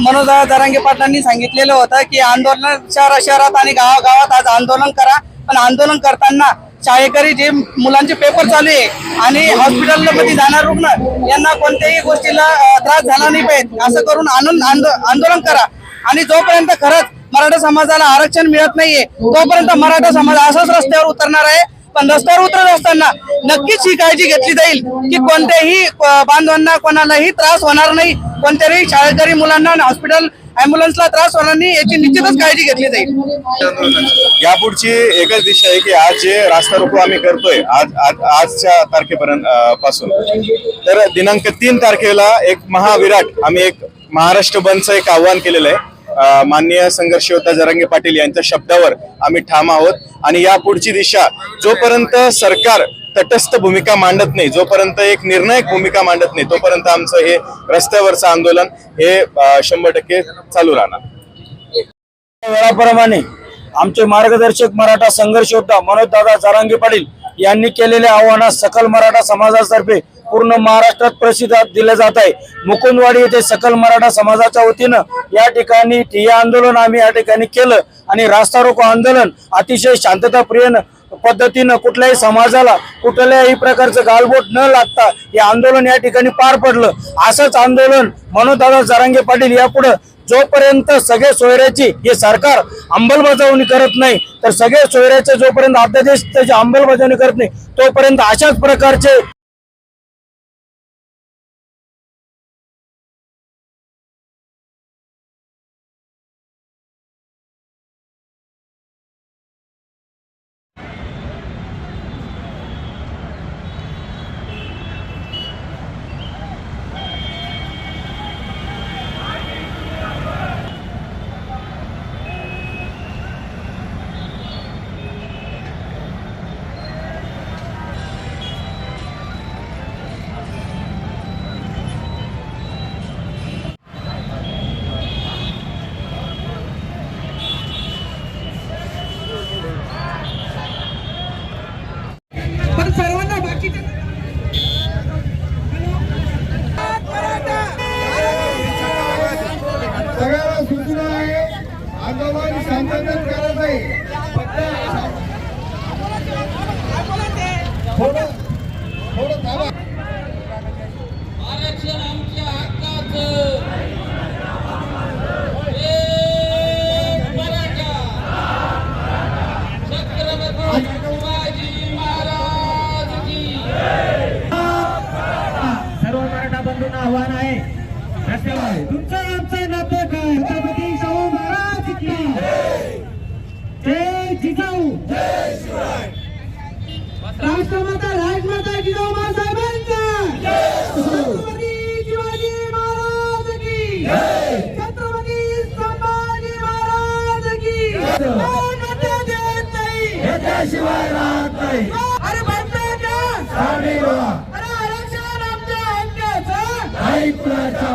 मनोज दरांगे पाटलांनी सांगितलेलं होतं की आंदोलन शहरा शहरात आणि गावागावात आज आंदोलन करा. पण आंदोलन करताना शाळेकरी जे मुलांचे पेपर चालू आहे आणि हॉस्पिटलमध्ये जाणार रुग्ण यांना कोणत्याही गोष्टीला त्रास झाला नाही पाहिजे. असं करून आनंद आंदो- आंदोलन करा. आणि जोपर्यंत खरंच मराठा समाजाला आरक्षण मिळत नाहीये तोपर्यंत मराठा समाज असाच रस्त्यावर उतरणार आहे. रस्त्यावर उतरत असताना नक्कीच ही काळजी घेतली जाईल की कोणत्याही बांधवांना कोणालाही त्रास होणार नाही. कोणत्याही शाळेकरी मुलांना हॉस्पिटल अँब्युलन्सला त्रास होणार नाही याची निश्चितच काळजी घेतली जाईल. यापुढची एकच दिशा आहे की आज जे रास्ता रोको आम्ही करतोय आज आज आजच्या तारखेपर्यंत पासून. तर दिनांक तीन तारखेला एक महाविराट आम्ही एक महाराष्ट्र बंदचं एक आव्हान केलेलं आहे. माननीय संघर्ष योद्धा जरांगे पाटील यांच्या शब्दावर आम्ही ठाम आहोत. आणि या पुढची दिशा जोपर्यंत सरकार तटस्थ भूमिका मांडत नाही जोपर्यंत एक निर्णायक भूमिका मांडत नाही तोपर्यंत आमचं हे रस्त्यावरचं आंदोलन हे शंभर टक्के चालू राहणार. वेळाप्रमाणे आमचे मार्गदर्शक मराठा संघर्ष योद्धा मनोज दादा जारांगी पाटील यांनी केलेल्या आव्हानास सकल मराठा समाजातर्फे पूर्ण महाराष्ट्रात प्रसिद्ध दिले जात आहे. मुकुंदवाडी येथे सकल मराठा समाजाच्या वतीनं या ठिकाणी ठिय्या आंदोलन आम्ही या ठिकाणी केलं आणि रास्ता रोको आंदोलन अतिशय शांतताप्रिय पद्धतीनं कुठल्याही समाजाला कुठल्याही प्रकारचं गालबोट न लागता हे आंदोलन या ठिकाणी पार पडलं. असंच आंदोलन मनोदादा जरांगे पाटील यापुढं जोपर्यंत सगळे सोयऱ्याची हे सरकार अंमलबजावणी करत नाही तर सगळे सोयऱ्याचे जोपर्यंत अध्यादेश त्याची अंमलबजावणी करत नाही तोपर्यंत अशाच प्रकारचे सूचना आहे. आंदोलन शांततेत करायचं आहे. थोडं थोडं थांबा. आरक्षण आमच्या हक्काचं. एक मराठा. छत्रपती शिवाजी महाराज की. सर्व मराठा बंधूंना आव्हान आहे. तुमचं आमचं नातं काय? माता जिजाऊ। राष्ट्रमाता राजमाता जिजाऊ मासाहेबांचा छत्रपती शिवाजी महाराज की। छत्रपती संभाजी महाराज की। शिवाय राहत नाही। अरे भारताच्या अरे आरक्षण आमच्या हक्काचं। नाही कुणाच्या